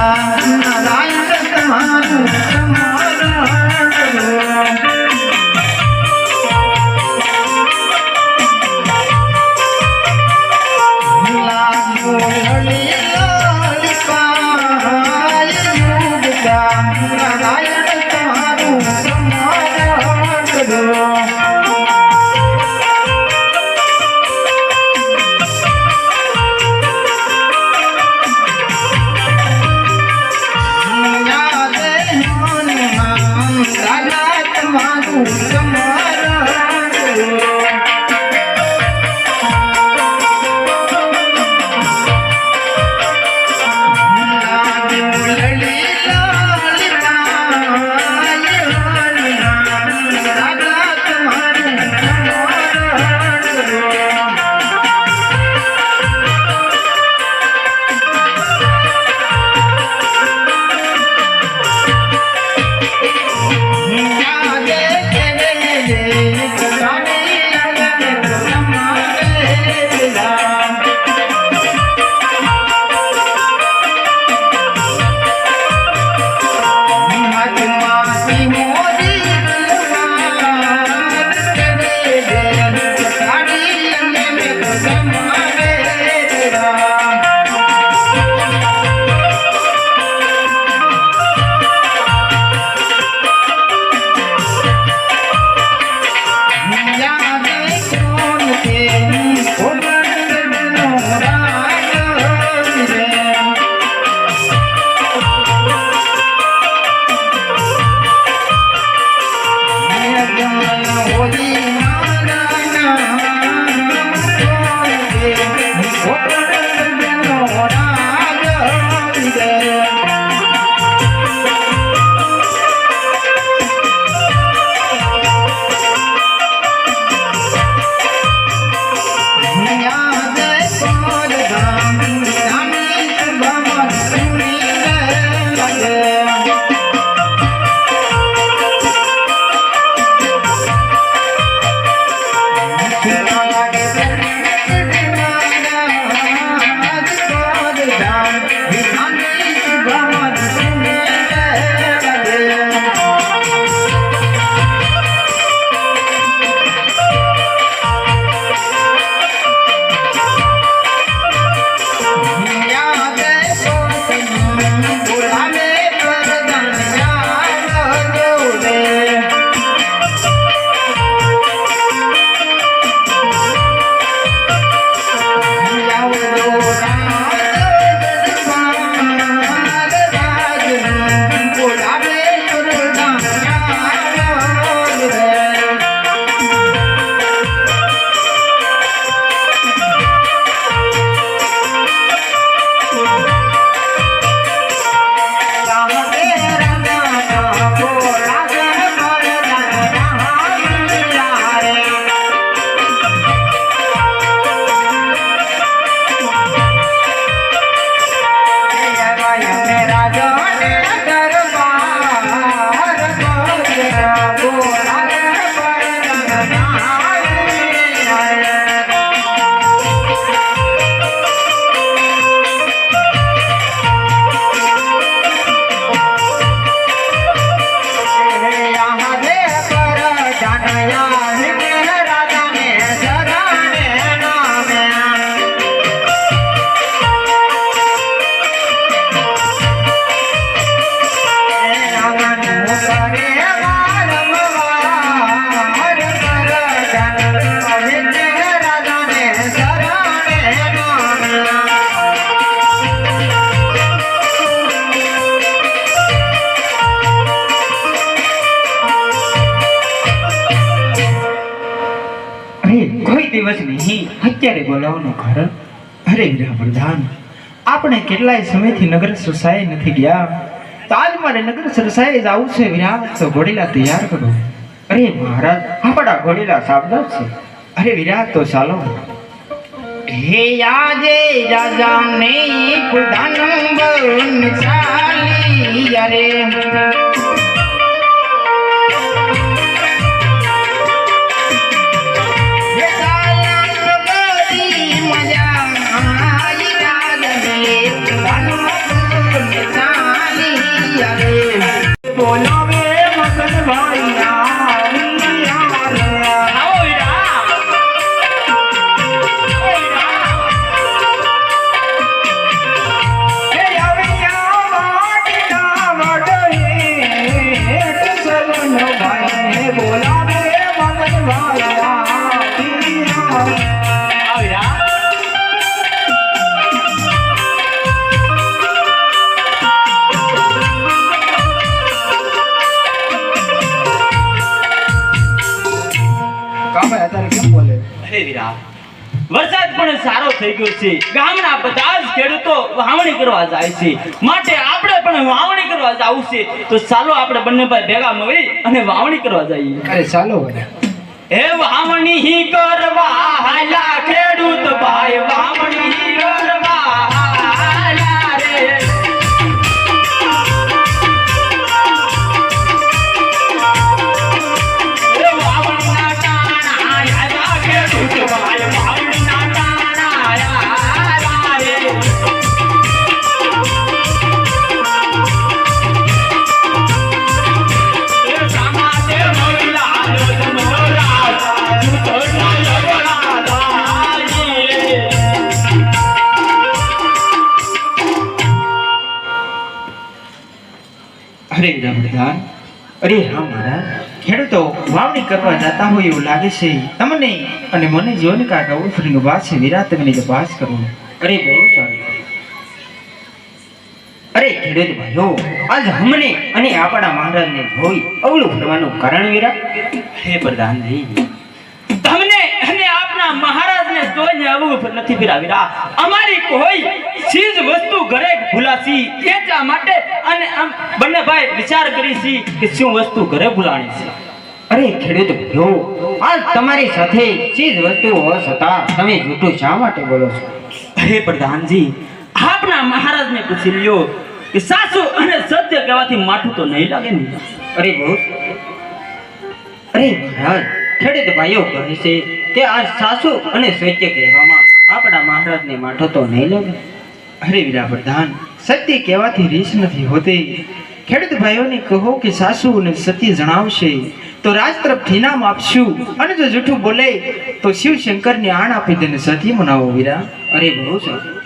olhar. દિવસ નહીં અત્યારે બોલાવવાનું કારણ? અરે વિરા પ્રધાન આપણે કેટલાય સમયથી નગર સરસાએ નથી ગયા. તો આજ મારે નગર સરસાએ જવું છે વીરા તો ઘોડીલા તૈયાર કરો. અરે મહારાજ, આપણા ઘોડીલા સાબદા છે. અરે વીરા તો ચાલો. હે આજે રાજાને પ્રધાન બન ચાલી અરે no અરે વરસાદ પણ સારો થઈ ગયો છે. ગામના બધા જ ખેડૂતો વાવણી કરવા જાય છે. માટે આપણે પણ વાવણી કરવા જવું છે. તો ચાલો આપણે બંને ભાઈ ભેગા મળી અને વાવણી કરવા જઈએ. અરે ચાલો એ વાવણી કરવા હાલા ખેડૂત ભાઈ વાવણી અરે વીરા અરે હા મહારાજ, ખેડૂતો વાવણી કરવા જતા હોય એવું લાગે છે. તમને અને મને જોઈને કાકા ફરીંગ વાત છે વીરા તમને તપાસ કરું. અરે, બહુ સારું. અરે, ખેડૂત ભાઈઓ, આજ અમને અને આપણા મહારાજને જોઈ અવળું ફરવાનું કારણ વીરા હે, પ્રધાનજી. તમને અને આપના મહારાજને જોઈને આવું નથી ફિરાવીરા અમારી કોઈ ચીજ વસ્તુ ઘરે ભૂલાસી એટલા માટે અને આમ બંને ભાઈ વિચાર કરી છે કે શું વસ્તુ ઘરે ભૂલાણી છે. અરે ખેડૂત ભાઈઓ હાલ તમારી સાથે ચીજ વસ્તુ હોવા છતાં તમે જૂઠું શા માટે બોલો છો? અરે પ્રધાનજી આપના મહારાજને પૂછી લ્યો કે સાસુ અને સત્ય કહેવાથી માઠું તો નહીં લાગે ને? અરે બહુ. અરે મહારાજ ખેડૂત ભાઈઓ કહે છે કે આ સાસુ અને સત્ય કહેવામાં આપણા મહારાજને માઠો તો નહીં લાગે. અરે વિરા પ્રધાન સત્ય કહેવાથી રીસ નથી હોતી. ખેડૂત ભાઈઓને કહો કે સાસુ અને સતી જણાવશે તો રાજ તરફ ઇનામ આપશું. અને જો જૂઠું બોલે તો શિવ શંકરને આણ આપી દઈને સતી મનાવો વીરા. અરે બહુ સારું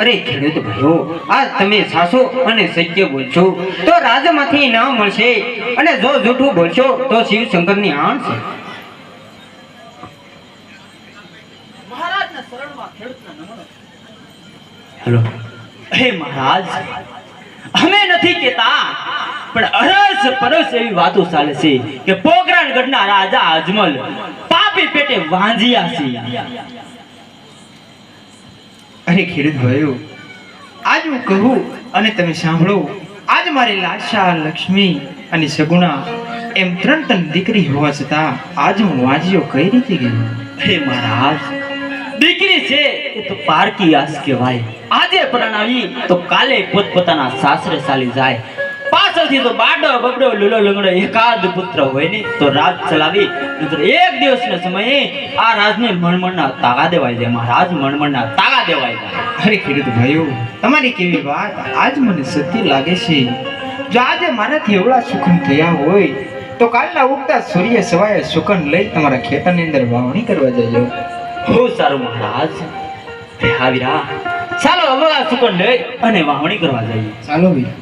અરે ખેડૂત ભાઈઓ આ તમે સાસુ અને સત્ય બોલશો તો રાજમાંથી ન મળશે. અને જો જૂઠું બોલશો તો શિવશંકરની આણ છે. મહારાજના શરણમાં ખેડૂતના નમનો. હેલો. હે મહારાજ અમે નથી કેતા પણ અરસ પરસ એવી વાતો ચાલે છે કે પોગરાણ ગઢના રાજા અજમલ પાપી પેટે વાંજિયા છે. અરે ખેડૂત ભાઈઓ આજ હું કહું અને તમે સાંભળો આજ મારી લાશા લક્ષ્મી અને સગુણા એમ ત્રણ ત્રણ દીકરી હોવા છતાં આજ હું વાંજ્યો કઈ રીતે ગયો? હે મહારાજ દીકરી છે એ તો પારકી આસ કહેવાય. આજે પ્રણાવી તો કાલે પોતપોતાના સાસરે ચાલી જાય. પાછળથી તો બાડો બબડો લુલો લંગડો એકાદ પુત્ર હોય ને તો રાજ ચલાવી એક દિવસના સમયે આ રાજને મણમણના તાગા દેવાય જાય મહારાજ મણમણના તાગા દેવાય જાય અરે ખેડૂત ભાઈઓ, તમારી કેવી વાત? આજ મને સત્ય લાગે છે. જો આજે મારાથી એવડા સુખન થયા હોય, તો કાલના ઉગતા સૂર્ય સવારે સુકન લઈ તમારા ખેતરની અંદર વાવણી કરવા જજો. હો સારું મહારાજ. હાવીરા. ચાલો હવે આ સુકન લઈ અને વાવણી કરવા જઈએ. ચાલો વીરા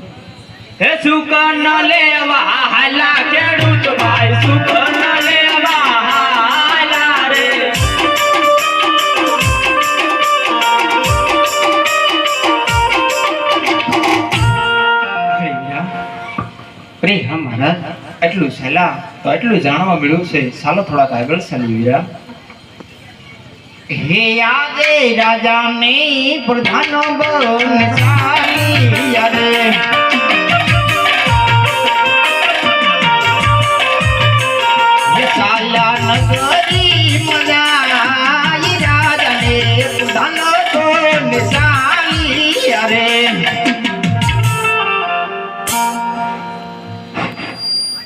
હે સુકન લેવા હાલા ખેડૂત ભાઈ સુકન હા મહારાજ એટલું સહેલા તો એટલું જાણવા મળ્યું છે. ચાલો થોડાક આગળ ચાલુ વીરા હે યાદે રાજાની પ્રધાનો બન સારી યાદે. સાલા નગરી